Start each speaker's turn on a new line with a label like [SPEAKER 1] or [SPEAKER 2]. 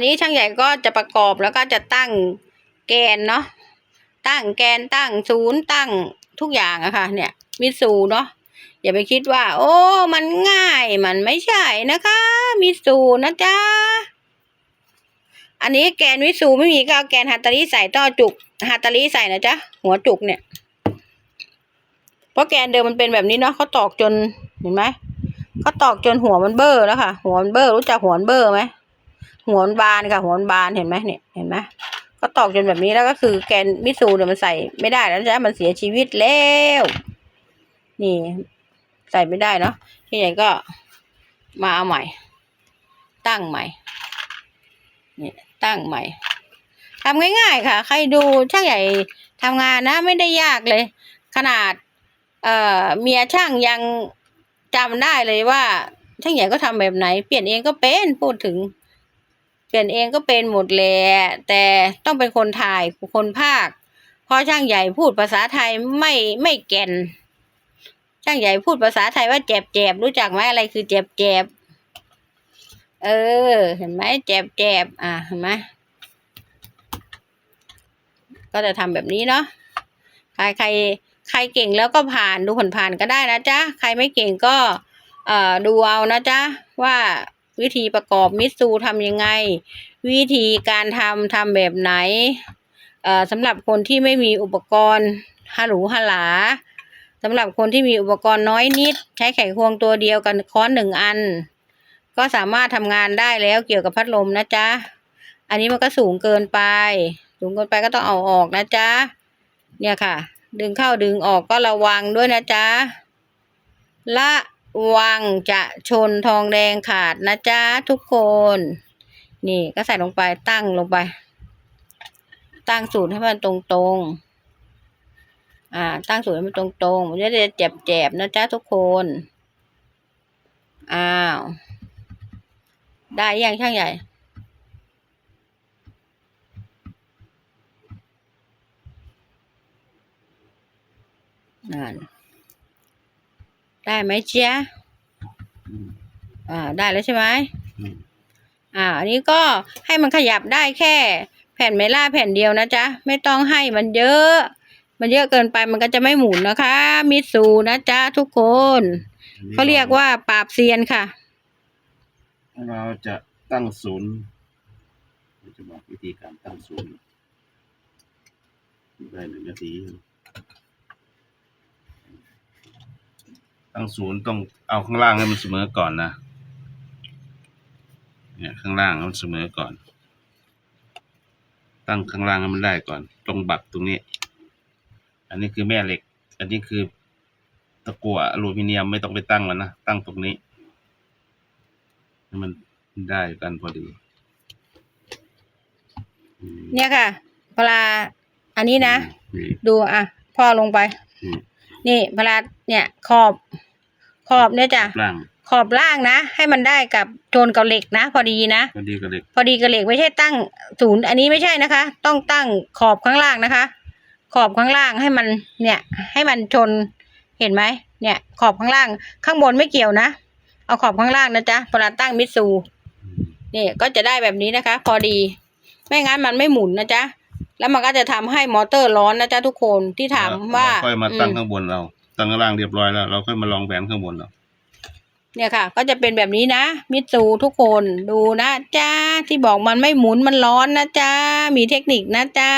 [SPEAKER 1] นนี้ช่างใหญ่ก็จะประกอบแล้วก็จะตั้งแกนเนาะตั้งแกนตั้งศูนย์ตั้งทุกอย่างอะค่ะ เนี่ยมิตซูเนาะอย่าไปคิดว่า โอ้ มันง่ายมันไม่ใช่นะคะ มิตซูนะจ๊ะอันนี้แกนมิตซูไม่มีก็เอาแกนฮัตตาริใส่ต่อจุกฮัตตาริใส่นะจ๊ะหัวจุกเนี่ยเพราะแกนเดิมมันเป็นแบบนี้เนาะเขาตอกจนเห็นไหมเขาตอกจนหัวมันเบ้อแล้วค่ะ หัวมันเบ้อรู้จักหัวมันเบ้อไหม หัวนบานค่ะหัวนบานเห็นไหมเนี่ยเห็นไหมเขาตอกจนแบบนี้แล้วก็คือแกนมิซูเนี่ยมันใส่ไม่ได้แล้วจ้ะมันเสียชีวิตแล้วนี่ ใส่ไม่ได้เนาะที่ใหญ่ก็มาเอาใหม่ ตั้งใหม่นี่ตั้งใหม่ทำง่ายๆค่ะ ใครดูช่างใหญ่ทำงานนะ ไม่ได้ยากเลย ขนาด เอ่อเมียช่างยังจำได้เลยว่าช่างใหญ่ก็ทำแบบไหน เปลี่ยนเองก็เป็นพูดถึง เปลี่ยนเองก็เป็นหมดแหละแต่ต้องเป็นคนถ่ายคนภาค เพราะช่างใหญ่พูดภาษาไทยไม่ไม่แก่น ช่างใหญ่พูดภาษาไทยว่าแจบแจบรู้จักไหมอะไรคือแจบแจบเออ เห็นไหมแจบแจบอะเห็นไหมก็จะทำแบบนี้เนาะใครใครใครเก่งแล้วก็ผ่านดูผ่านๆก็ได้นะจ๊ะใครไม่เก่งก็ เอ่อดูเอานะจ๊ะว่า วิธีประกอบมิตซูทำยังไง วิธีการทำทำแบบไหนสำหรับคนที่ไม่มีอุปกรณ์ฮัลโหลฮัลหลาสำหรับคนที่มีอุปกรณ์น้อยนิด ใช้ไขควงตัวเดียวกันค้อนหนึ่งอัน ก็สามารถทำงานได้แล้วเกี่ยวกับพัดลมนะจ๊ะ อันนี้มันก็สูงเกินไป สูงเกินไปก็ต้องเอาออกนะจ๊ะ เนี่ยค่ะ ดึงเข้าดึงออกก็ระวังด้วยนะจ๊ะ ละ วังจะชนทองแดงขาดนะจ๊ะทุกคน นี่ก็ใส่ลงไปตั้งลงไป ตั้งสูตรให้มันตรงๆ อ่า ตั้งสูตรให้มันตรงๆมันจะได้เจ็บๆนะจ๊ะทุกคน อ้าว ได้ยังช่างใหญ่นั่น ได้ไหมเจ๊ะ
[SPEAKER 2] อืม
[SPEAKER 1] อ่าได้แล้วใช่ไหม
[SPEAKER 2] อืม
[SPEAKER 1] อ่า อันนี้ก็ให้มันขยับได้แค่ แผ่นเมล่าแผ่นเดียวนะจ๊ะ ไม่ต้องให้มันเยอะ มันเยอะเกินไปมันก็จะไม่หมุนนะคะ มิตซูนะจ๊ะทุกคนเขาเรียกว่าปราบเซียนค่ะ
[SPEAKER 2] เราจะตั้งศูนย์เราจะบอกวิธีการตั้งศูนย์ได้หนึ่งนาที ตั้งศูนย์ต้องเอาข้างล่างให้มันเสมอก่อนนะ เนี่ยข้างล่างให้มันเสมอก่อน ตั้งข้างล่างให้มันได้ก่อน ตรงบักตรงนี้ อันนี้คือแม่เหล็ก อันนี้คือตะกั่วอลูมิเนียมไม่ต้องไปตั้งแล้วนะ ตั้งตรงนี้ให้มันได้กันพอดีอืม
[SPEAKER 1] เนี่ยค่ะเวลาอันนี้นะ
[SPEAKER 2] นี่
[SPEAKER 1] ดูอะ พ่อลงไป
[SPEAKER 2] นี่
[SPEAKER 1] นี่เวลาเนี่ยขอบ ขอบเนี่ยจ้ะ
[SPEAKER 2] ล่าง
[SPEAKER 1] ขอบล่างนะ ให้มันได้กับโจนกับเหล็กนะ พอดีนะ
[SPEAKER 2] พอดีกับเหล็ก
[SPEAKER 1] พอดีกับเหล็กไม่ใช่ตั้งศูนย์อันนี้ไม่ใช่นะคะ ต้องตั้งขอบข้างล่างนะคะ ขอบข้างล่างให้มันเนี่ย ให้มันชนเห็นไหมเนี่ย ขอบข้างล่าง ข้างบนไม่เกี่ยวนะ เอาขอบข้างล่างนะจ๊ะเวลาตั้งมิตซู
[SPEAKER 2] อืม
[SPEAKER 1] นี่ก็จะได้แบบนี้นะคะ พอดี ไม่งั้นมันไม่หมุนนะจ๊ะ แล้วมันก็จะทำให้มอเตอร์ร้อนนะจ๊ะทุกคนที่ถามว่า
[SPEAKER 2] เรค่อยมาตั้ง
[SPEAKER 1] อืม
[SPEAKER 2] ข้างบนเรา ตั้งข้างล่างเรียบร้อยแล้ว เราค่อยมาลองแผนข้างบนเรา
[SPEAKER 1] เนี่ยค่ะ ก็จะเป็นแบบนี้นะมิตซูทุกคนดูนะจ้าที่บอกมันไม่หมุนมันร้อนนะจ้ามีเทคนิคนะจ้า